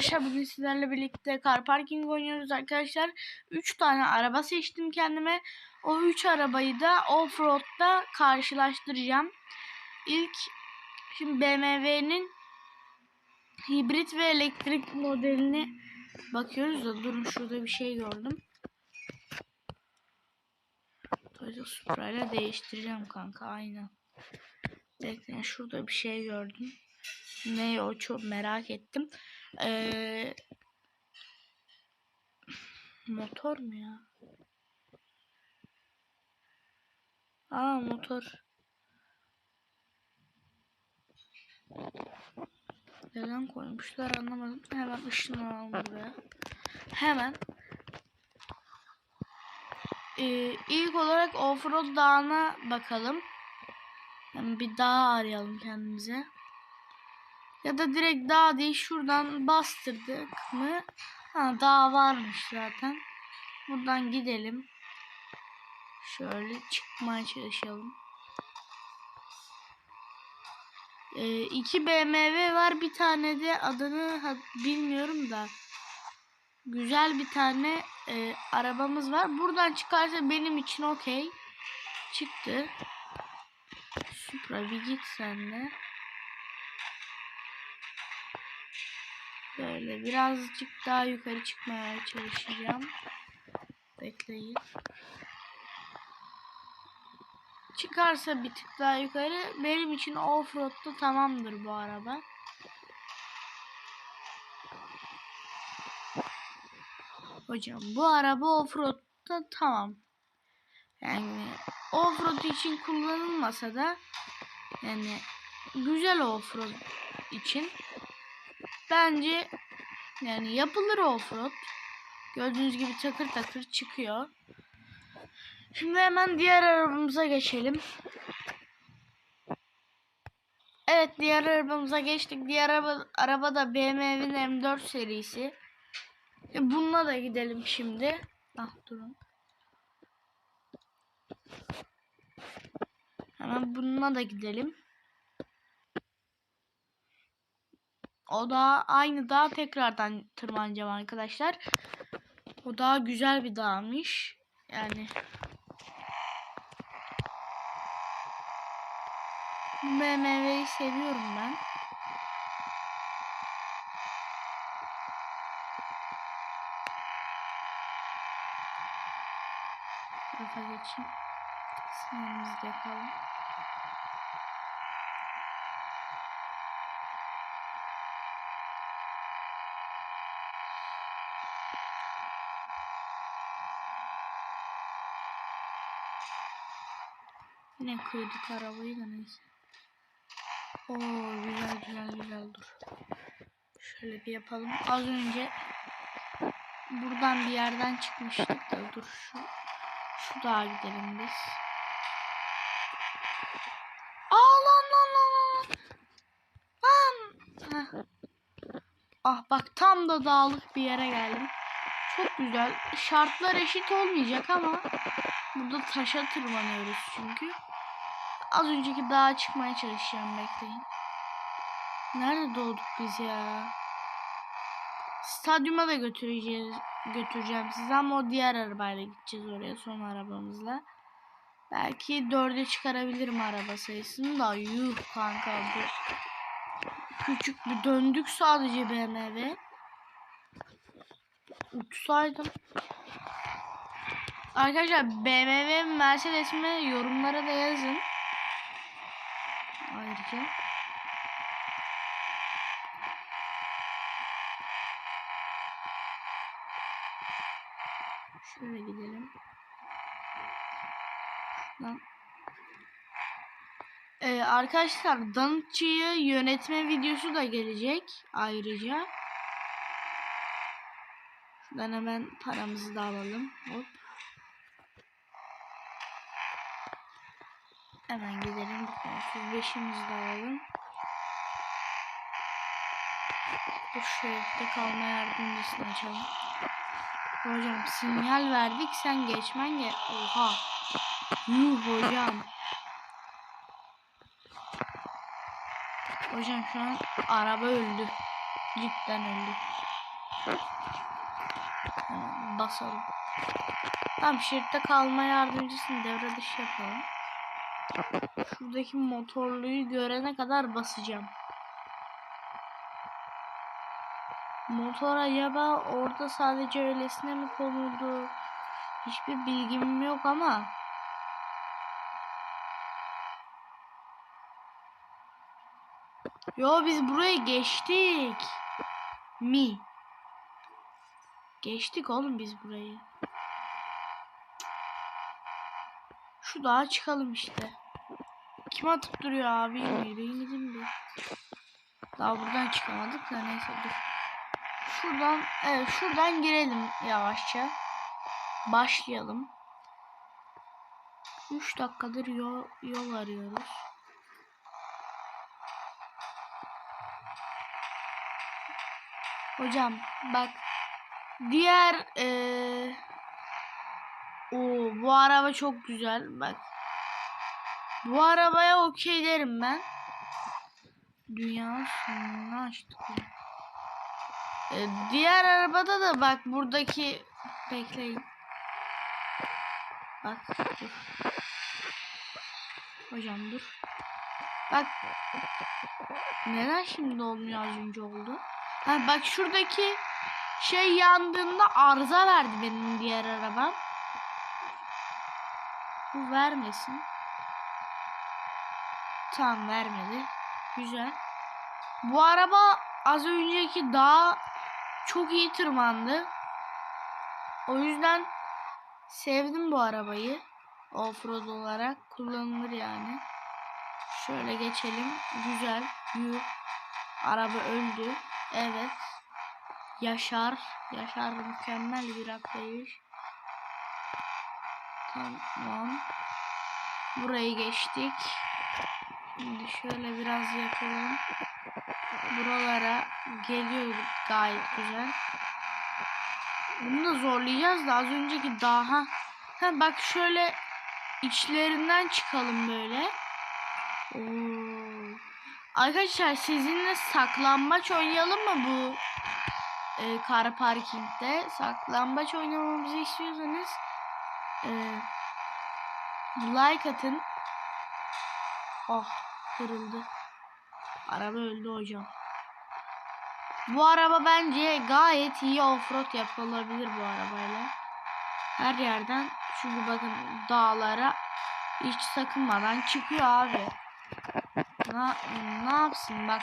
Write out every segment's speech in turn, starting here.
arkadaşlar bugün sizlerle birlikte car parking oynuyoruz arkadaşlar. 3 tane araba seçtim kendime. O 3 arabayı da offroad'da karşılaştıracağım. İlk şimdi BMW'nin hibrit ve elektrik modelini bakıyoruz da durun şurada bir şey gördüm. Toyota Supra ile değiştireceğim kanka aynen. Bekleyin şurada bir şey gördüm. Ne o çok merak ettim. Ee, motor mu ya? Aa motor. Neden koymuşlar anlamadım. Hemen ışınlanalım buraya. Hemen. Ee, ilk olarak offroad dağına bakalım. Yani bir dağ arayalım kendimize. Ya da direkt dağ değil şuradan bastırdık mı? Ha dağ varmış zaten. Buradan gidelim. Şöyle çıkmaya çalışalım. Ee, iki BMW var. Bir tane de adını bilmiyorum da. Güzel bir tane e, arabamız var. Buradan çıkarsa benim için okey. Çıktı. Supra bir git sen de. Böyle birazcık daha yukarı çıkmaya çalışacağım. Bekleyin. Çıkarsa bir tık daha yukarı benim için offroad'da tamamdır bu araba. Hocam bu araba offroad'da tamam. Yani offroad için kullanılmasa da yani güzel offroad için bence yani yapılır offroad. Gördüğünüz gibi takır takır çıkıyor. Şimdi hemen diğer arabamıza geçelim. Evet diğer arabamıza geçtik. Diğer araba, araba da BMW'nin M4 serisi. E, bununla da gidelim şimdi. Ah durun. Hemen bununla da gidelim. O da aynı dağ tekrardan tırmanacağım arkadaşlar. O daha güzel bir dağmış. Yani BMW'yi seviyorum ben. Tarafa geçeyim. Sınırımızda yapalım. Yine kırdık arabayı da neyse. Oo güzel güzel güzel dur. Şöyle bir yapalım. Az önce buradan bir yerden çıkmıştık da dur şu şu dağa gidelim biz. Aa lan lan lan lan. Lan. Heh. Ah bak tam da dağlık bir yere geldim. Çok güzel. Şartlar eşit olmayacak ama burada taşa tırmanıyoruz çünkü. Az önceki dağa çıkmaya çalışacağım bekleyin. Nerede doğduk biz ya? Stadyuma da götüreceğiz, götüreceğim sizi ama o diğer arabayla gideceğiz oraya son arabamızla. Belki dörde çıkarabilirim araba sayısını da yuh kanka bu. Küçük bir döndük sadece BMW. Uçsaydım. Arkadaşlar BMW Mercedes mi yorumlara da yazın. Ayrıca. Şöyle gidelim. Lan. Ee, arkadaşlar Danıtçı'yı yönetme videosu da gelecek ayrıca. Şuradan hemen paramızı da alalım. Hop. Hemen gidelim. Şu beşimizi de alalım. Dur şerifte kalma yardımcısını açalım. Hocam sinyal verdik sen geçmen ge Oha. Yuh hocam. Hocam şu an araba öldü. Cidden öldü. Basalım. Tamam şeritte kalma yardımcısını devre dışı yapalım. Şuradaki motorluyu görene kadar basacağım. Motor acaba orada sadece öylesine mi konuldu? Hiçbir bilgim yok ama Yo biz burayı geçtik. Mi? Geçtik oğlum biz burayı. Şu dağa çıkalım işte. Kim atıp duruyor abi? Yürüyün gidin bir. Daha buradan çıkamadık da neyse dur. Şuradan evet şuradan girelim yavaşça. Başlayalım. 3 dakikadır yol, yol arıyoruz. Hocam bak diğer eee o bu araba çok güzel bak. Bu arabaya okey derim ben. Dünya sonunu açtık. Ee, diğer arabada da bak buradaki bekleyin. Bak dur. Hocam dur. Bak. Neden şimdi olmuyor az önce oldu? Ha bak şuradaki şey yandığında arıza verdi benim diğer arabam. Bu vermesin. Tamam vermedi. Güzel. Bu araba az önceki daha çok iyi tırmandı. O yüzden sevdim bu arabayı. Offroad olarak kullanılır yani. Şöyle geçelim. Güzel. Yuh. Araba öldü. Evet. Yaşar. Yaşar mükemmel bir atlayış. Tamam. Burayı geçtik. Şimdi şöyle biraz yapalım. Buralara geliyoruz gayet güzel. Bunu da zorlayacağız da az önceki daha. Ha bak şöyle içlerinden çıkalım böyle. Oo. Arkadaşlar sizinle saklambaç oynayalım mı bu e, kar parkingde? Saklambaç oynamamızı istiyorsanız e, like atın. Oh kırıldı. Araba öldü hocam. Bu araba bence gayet iyi offroad yapılabilir bu arabayla. Her yerden çünkü bakın dağlara hiç sakınmadan çıkıyor abi. Ne, ne yapsın bak.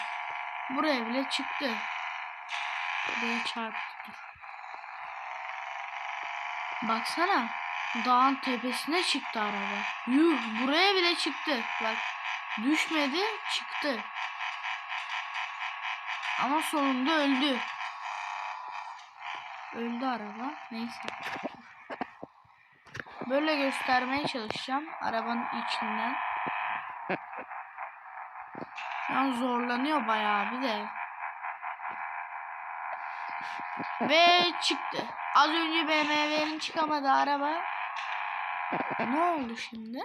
Buraya bile çıktı. Buraya çarptı. Baksana. Dağın tepesine çıktı araba. Yuh buraya bile çıktı. Bak düşmedi çıktı. Ama sonunda öldü. Öldü araba. Neyse. Böyle göstermeye çalışacağım arabanın içinden. An zorlanıyor bayağı bir de. Ve çıktı. Az önce BMW'nin çıkamadı araba. Ne oldu şimdi?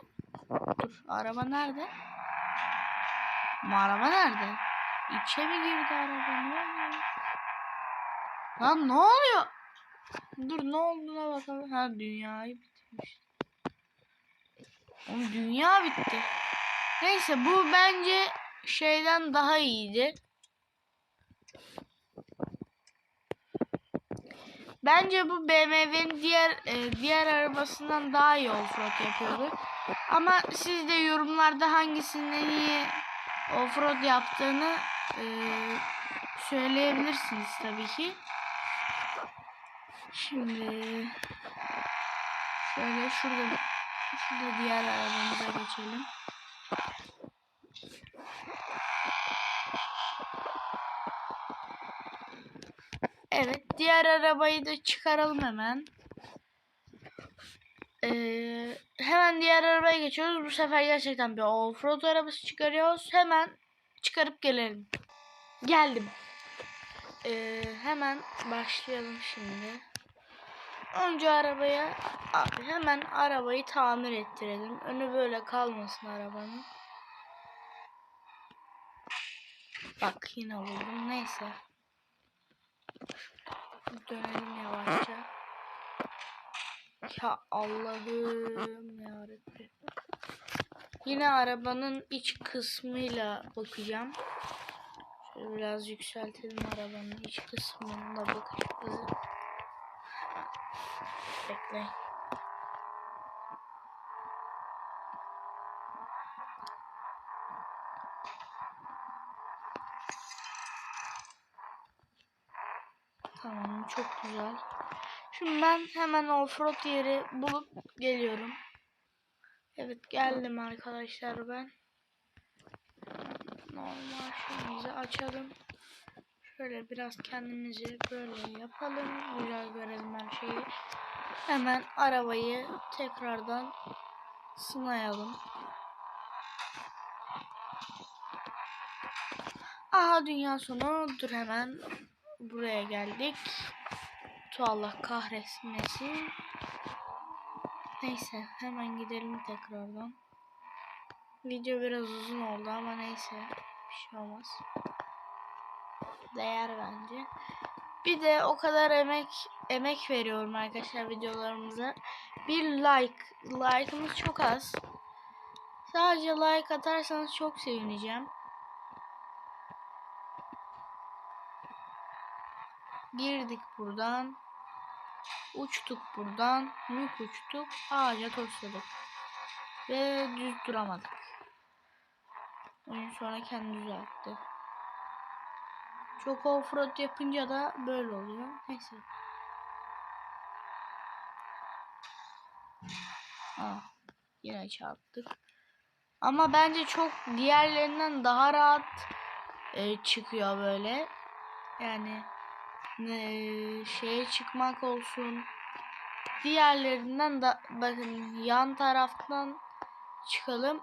Dur araba nerede? Bu araba nerede? İçe mi girdi araba? Ne oluyor? Lan ne oluyor? Dur ne olduğuna bakalım. Ha dünyayı bitirmiş. Oğlum dünya bitti. Neyse bu bence şeyden daha iyiydi. Bence bu BMW'nin diğer e, diğer arabasından daha iyi offroad yapıyordu. Ama siz de yorumlarda hangisinin iyi offroad yaptığını e, söyleyebilirsiniz tabii ki. Şimdi şöyle şurada şurada diğer arabamıza geçelim. Evet, diğer arabayı da çıkaralım hemen. Ee, hemen diğer arabaya geçiyoruz. Bu sefer gerçekten bir offroad arabası çıkarıyoruz. Hemen çıkarıp gelelim. Geldim. Ee, hemen başlayalım şimdi. Önce arabaya hemen arabayı tamir ettirelim. Önü böyle kalmasın arabanın. Bak yine vurdum. Neyse. dönelim yavaşça. Ya Allah'ım ya Yine arabanın iç kısmıyla bakacağım. Şöyle biraz yükseltelim arabanın iç kısmına bakacağız. Bekleyin. Tamam çok güzel. Şimdi ben hemen offroad yeri bulup geliyorum. Evet geldim arkadaşlar ben. Normal şeyimizi açalım. Şöyle biraz kendimizi böyle yapalım. Güzel görelim her şeyi. Hemen arabayı tekrardan sınayalım. Aha dünya sonu. Dur hemen buraya geldik. Tu Allah kahretmesin. Neyse hemen gidelim tekrardan. Video biraz uzun oldu ama neyse bir şey olmaz. Değer bence. Bir de o kadar emek emek veriyorum arkadaşlar videolarımıza. Bir like, like'ımız çok az. Sadece like atarsanız çok sevineceğim. Girdik buradan. Uçtuk buradan. Mük uçtuk. Ağaca tosladık. Ve düz duramadık. Oyun sonra kendi düzeltti. Çok offroad yapınca da böyle oluyor. Neyse. Aa, yine çarptık. Ama bence çok diğerlerinden daha rahat e, çıkıyor böyle. Yani şeye çıkmak olsun. Diğerlerinden da bakın yan taraftan çıkalım.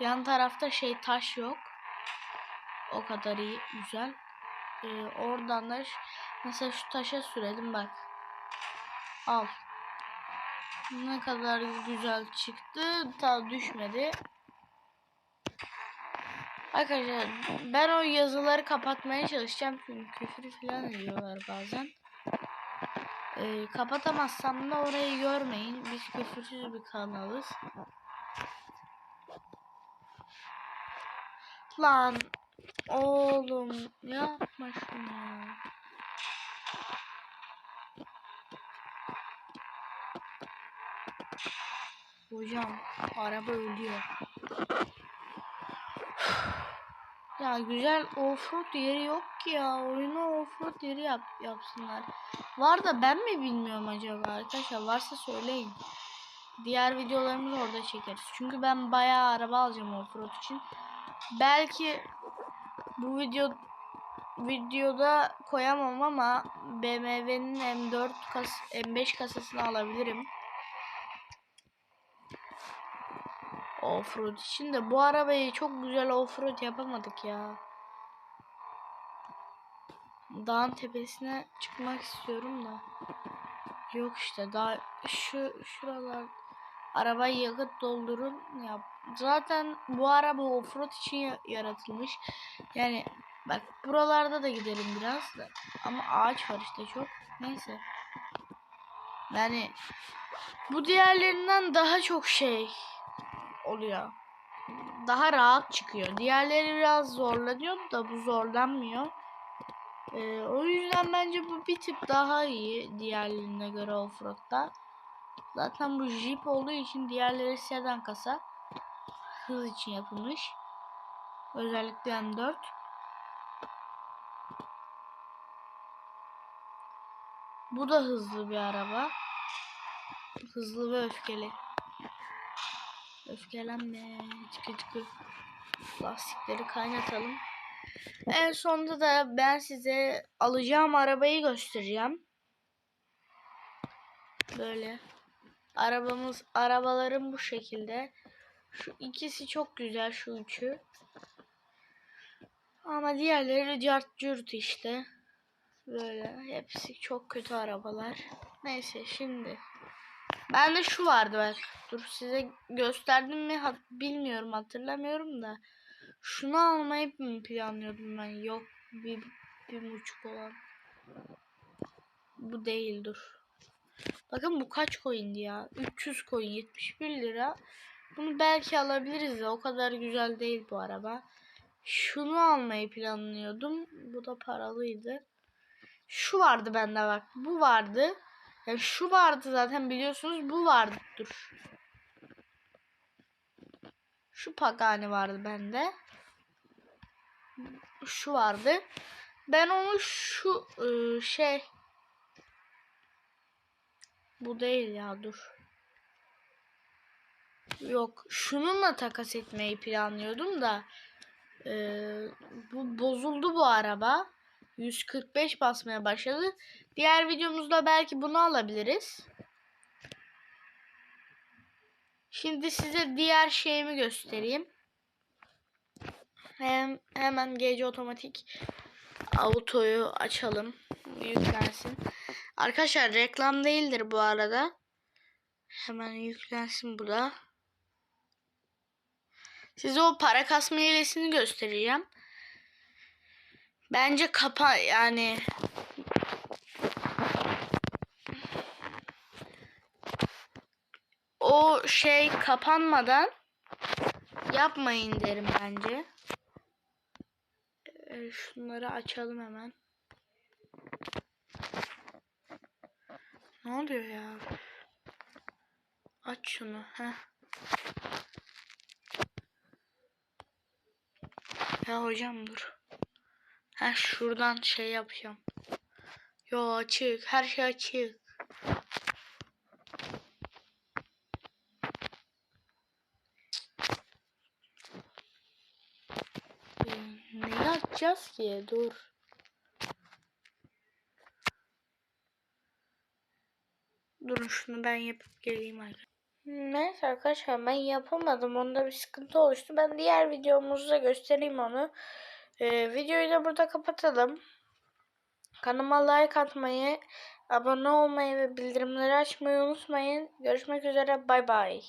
Yan tarafta şey taş yok. O kadar iyi, güzel. Ee, oradan da mesela şu taşa sürelim bak. Al. Ne kadar güzel çıktı. Ta düşmedi. Arkadaşlar ben o yazıları kapatmaya çalışacağım çünkü küfür falan ediyorlar bazen. Ee, kapatamazsam da orayı görmeyin. Biz küfürsüz bir kanalız. Lan oğlum yapma şunu. Hocam araba ölüyor. Ya güzel offroad yeri yok ki ya. Oyunu offroad yeri yap yapsınlar. Var da ben mi bilmiyorum acaba arkadaşlar. Varsa söyleyin. Diğer videolarımızı orada çekeriz. Çünkü ben bayağı araba alacağım offroad için. Belki bu video videoda koyamam ama BMW'nin M4 kas M5 kasasını alabilirim. Offroad için de bu arabayı çok güzel offroad yapamadık ya. Dağın tepesine çıkmak istiyorum da. Yok işte daha şu şuralar arabayı yakıt doldurun ya. Zaten bu araba offroad için yaratılmış. Yani bak buralarda da gidelim biraz da. Ama ağaç var işte çok. Neyse. Yani bu diğerlerinden daha çok şey oluyor. Daha rahat çıkıyor. Diğerleri biraz zorlanıyor da bu zorlanmıyor. Ee, o yüzden bence bu bir tip daha iyi diğerlerine göre offroad'da. Zaten bu Jeep olduğu için diğerleri sedan kasa. Hız için yapılmış. Özellikle M4. Bu da hızlı bir araba. Hızlı ve öfkeli. Öfkelenme. Çıkı çıkı. Lastikleri kaynatalım. En sonunda da ben size alacağım arabayı göstereceğim. Böyle. Arabamız, arabalarım bu şekilde. Şu ikisi çok güzel şu üçü. Ama diğerleri cart cürt işte. Böyle hepsi çok kötü arabalar. Neyse şimdi. Bende şu vardı bak. Dur size gösterdim mi hat bilmiyorum hatırlamıyorum da. Şunu almayı mı planlıyordum ben? Yok bir Bir buçuk olan. Bu değil dur. Bakın bu kaç coin'di ya? 300 coin 71 lira. Bunu belki alabiliriz de o kadar güzel değil bu araba. Şunu almayı planlıyordum. Bu da paralıydı. Şu vardı bende bak. Bu vardı. Yani şu vardı zaten biliyorsunuz. Bu vardı. Dur. Şu Pagani vardı bende. Şu vardı. Ben onu şu ıı, şey bu değil ya dur. Yok şununla takas etmeyi planlıyordum da eee, bu bozuldu bu araba. 145 basmaya başladı. Diğer videomuzda belki bunu alabiliriz. Şimdi size diğer şeyimi göstereyim. Hem, hemen gece otomatik autoyu açalım. Yüklensin. Arkadaşlar reklam değildir bu arada. Hemen yüklensin bu da. Size o para kasma hilesini göstereceğim. Bence kapa yani o şey kapanmadan yapmayın derim bence. Ee, şunları açalım hemen. Ne oluyor ya? Aç şunu. Heh. Ya hocam dur. Ha şuradan şey yapacağım. Yo açık. Her şey açık. Ee, Neyi açacağız ki? Dur. Durun şunu ben yapıp geleyim arkadaşlar. Neyse arkadaşlar ben yapamadım. Onda bir sıkıntı oluştu. Ben diğer videomuzda göstereyim onu. Ee, videoyu da burada kapatalım. Kanalıma like atmayı, abone olmayı ve bildirimleri açmayı unutmayın. Görüşmek üzere. Bay bay.